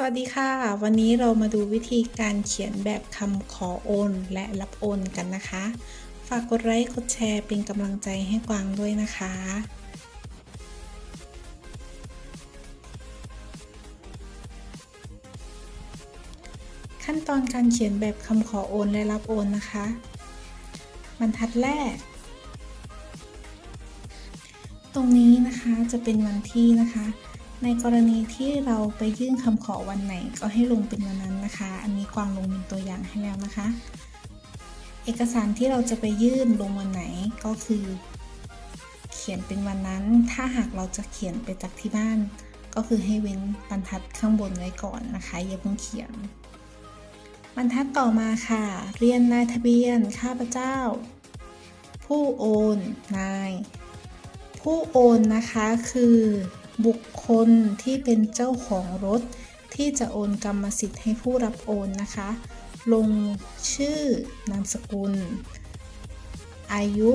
สวัสดีค่ะ วันนี้เรามาดูวิธีการเขียนแบบคำขอโอน และรับโอนกันนะคะ ฝากกดไลค์กดแชร์เป็นกำลังใจให้กวางด้วยนะคะ ขั้นตอนการเขียนแบบคำขอโอนและรับโอนนะคะ บรรทัดแรก ตรงนี้นะคะจะเป็นวันที่นะคะ ในกรณีที่เราไปยื่นคำขอวันไหนก็ให้ลงเป็นวันนั้นนะคะ อันนี้กวางลงเป็นตัวอย่างให้แล้วนะคะ เอกสารที่เราจะไปยื่นลงวันไหนก็คือ เขียนเป็นวันนั้น ถ้าหากเราจะเขียนไปจากที่บ้าน ก็คือให้เว้นบรรทัดข้างบนไว้ก่อนนะคะอย่าเพิ่งเขียน บรรทัดต่อมาค่ะ เรียนนายทะเบียนข้าพเจ้า ผู้โอนนาย ผู้โอนนะคะคือ บุคคลที่เป็นเจ้าของรถ ที่จะโอนกรรมสิทธิ์ให้ผู้รับโอนนะคะ ลงชื่อนามสกุล อายุ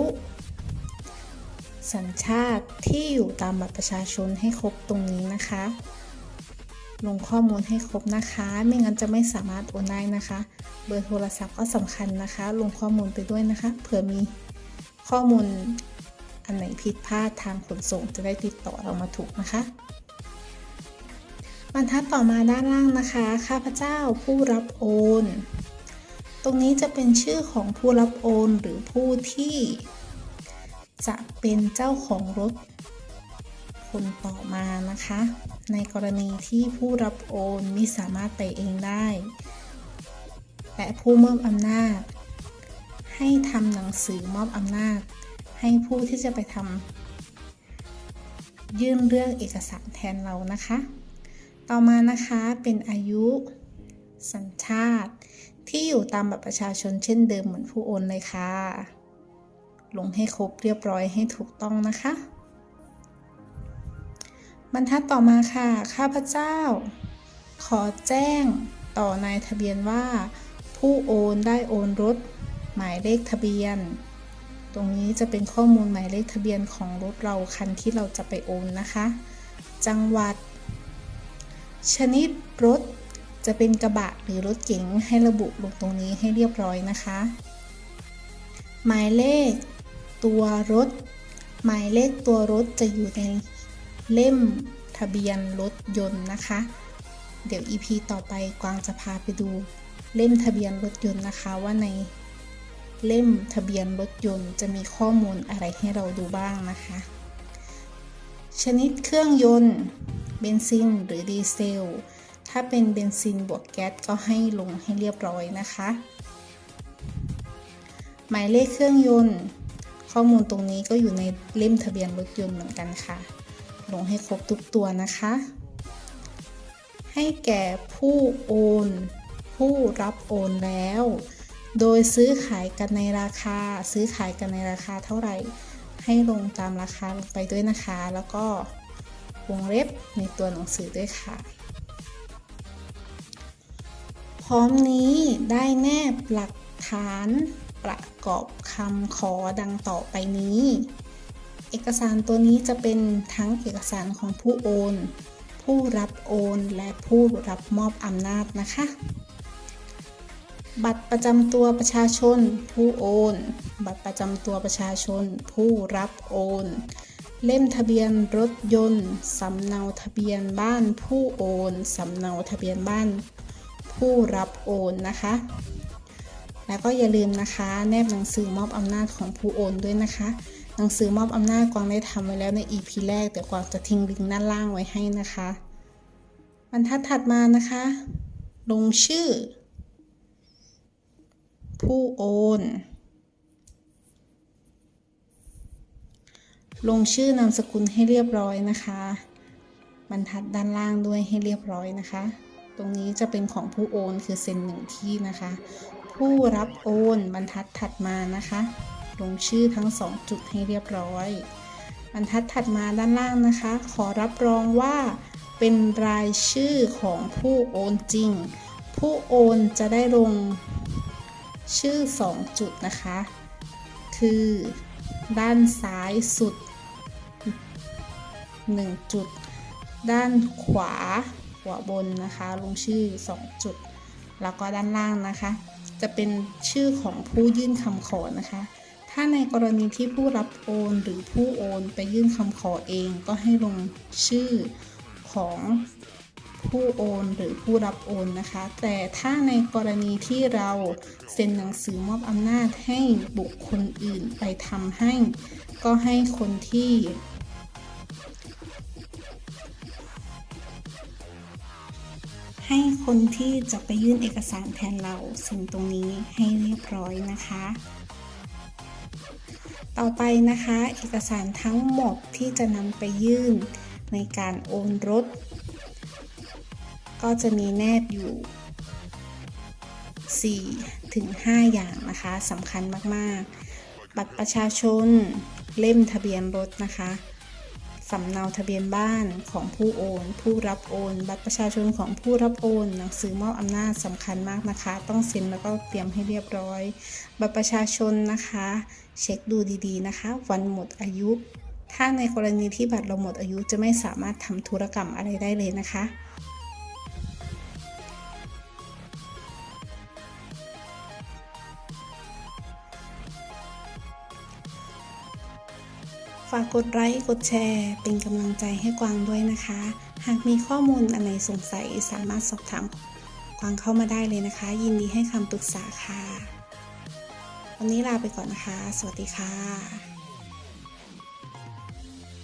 สัญชาติที่อยู่ตามบัตรประชาชนให้ครบตรงนี้นะคะ ลงข้อมูลให้ครบนะคะ ไม่งั้นจะไม่สามารถโอนได้นะคะ เบอร์โทรศัพท์ก็สำคัญนะคะ ลงข้อมูลไปด้วยนะคะ เผื่อมีข้อมูล อันไหนผิดพลาดทางขนส่งจะได้ติดต่อเรามาถูกนะคะบรรทัดต่อมาด้านล่างนะคะ ข้าพเจ้าผู้รับโอน ตรงนี้จะเป็นชื่อของผู้รับโอนหรือผู้ที่ จะเป็นเจ้าของรถคนต่อมานะคะ ในกรณีที่ผู้รับโอนไม่สามารถไปเองได้ และผู้มอบอำนาจ ให้ทำหนังสือมอบอำนาจ ให้ผู้ที่จะไปทำยื่นเรื่องเอกสารแทนเรานะคะ ต่อมานะคะเป็นอายุสัญชาติ ที่อยู่ตามบัตรประชาชนเช่นเดิมเหมือนผู้โอนเลยค่ะ ลงให้ครบเรียบร้อยให้ถูกต้องนะคะ บรรทัดต่อมาค่ะ ข้าพเจ้า ขอแจ้งต่อนายทะเบียนว่า ผู้โอนได้โอนรถ หมายเลขทะเบียน ตรงนี้จะเป็นข้อมูลหมายเลขทะเบียนของรถเราคันที่เราจะไปโอนนะคะ จังหวัด ชนิดรถจะเป็นกระบะหรือรถเก๋งให้ระบุลงตรงนี้ให้เรียบร้อยนะคะ หมายเลข ตัวรถ หมายเลขตัวรถจะอยู่ในเล่มทะเบียนรถยนต์นะคะ เดี๋ยว EP ต่อไปกวางจะพาไปดูเล่มทะเบียนรถยนต์นะคะว่าใน เล่มทะเบียนรถยนต์จะมีข้อมูลอะไรให้เราดูบ้างนะคะ ชนิดเครื่องยนต์เบนซินหรือดีเซล ถ้าเป็นเบนซินบวกแก๊สก็ให้ลงให้เรียบร้อยนะคะ หมายเลขเครื่องยนต์ ข้อมูลตรงนี้ก็อยู่ในเล่มทะเบียนรถยนต์เหมือนกันค่ะ ลงให้ครบทุกตัวนะคะ ให้แก่ผู้โอน ผู้รับโอนแล้ว โดยซื้อขายกันในราคา ซื้อขายกันในราคาเท่าไหร่ ให้ลงตามราคาลงไปด้วยนะคะ แล้วก็วงเล็บในตัวหนังสือด้วยค่ะ พร้อมนี้ได้แนบหลักฐานประกอบคำขอดังต่อไปนี้ เอกสารตัวนี้จะเป็นทั้งเอกสารของผู้โอน ผู้รับโอนและผู้รับมอบอำนาจนะคะ บัตรประจำตัวประชาชน ผู้โอน บัตรประจำตัวประชาชน ผู้รับโอน เล่มทะเบียนรถยนต์สำเนาทะเบียนบ้านผู้โอนสำเนาทะเบียนบ้าน ผู้รับโอนนะคะ แล้วก็อย่าลืมนะคะ แนบหนังสือมอบอำนาจของผู้โอนด้วยนะคะ หนังสือมอบอำนาจกวางได้ทำไว้แล้วใน EP แรกแต่กวางจะทิ้งลิงก์ด้านล่างไว้ให้นะคะบรรทัดถัดมานะคะ ลงชื่อ ผู้โอน ลงชื่อนามสกุลให้เรียบร้อยนะคะ บรรทัดด้านล่างด้วยให้เรียบร้อยนะคะ ตรงนี้จะเป็นของผู้โอนคือเซ็นหนึ่งที่นะคะ ผู้รับโอนบรรทัดถัดมานะคะ ลงชื่อทั้งสองจุดให้เรียบร้อย บรรทัดถัดมาด้านล่างนะคะ ขอรับรองว่าเป็นรายชื่อของผู้โอนจริง ผู้โอนจะได้ลง ชื่อ 2 จุดนะคะ คือ ด้านซ้ายสุด 1 จุด ด้านขวาหัวบนนะคะ ลงชื่อ 2 จุด แล้วก็ด้านล่างนะคะ จะเป็นชื่อของผู้ยื่นคำขอนะคะ ถ้าในกรณีที่ผู้รับโอนหรือผู้โอนไปยื่นคำขอเองก็ให้ลงชื่อของ ผู้โอนหรือผู้รับโอนนะคะ แต่ถ้าในกรณีที่เราเซ็นหนังสือมอบอำนาจให้บุคคลอื่นไปทำให้ ก็ให้คนที่ให้คนที่จะไปยื่นเอกสารแทนเราสิ่งตรงนี้ให้เรียบร้อยนะคะ ต่อไปนะคะ เอกสารทั้งหมดที่จะนำไปยื่นในการโอนรถ ก็จะมีแนบอยู่ 4 ถึง 5 อย่างนะคะสำคัญมากๆ บัตรประชาชน เล่มทะเบียนรถนะคะสำเนาทะเบียนบ้านของผู้โอน ผู้รับโอน บัตรประชาชนของผู้รับโอน หนังสือมอบอำนาจสำคัญมากนะคะ ต้องเซ็นแล้วก็เตรียมให้เรียบร้อย บัตรประชาชนนะคะ เช็คดูดีๆนะคะ วันหมดอายุ ถ้าในกรณีที่บัตรเราหมดอายุจะไม่สามารถทำธุรกรรมอะไรได้เลยนะคะ ฝากกดไลค์กดแชร์ เป็นกำลังใจให้กวางด้วยนะคะ หากมีข้อมูลอะไรสงสัยสามารถสอบถามกวางเข้ามาได้เลยนะคะ ยินดีให้คำปรึกษาค่ะ วันนี้ลาไปก่อนนะคะ สวัสดีค่ะ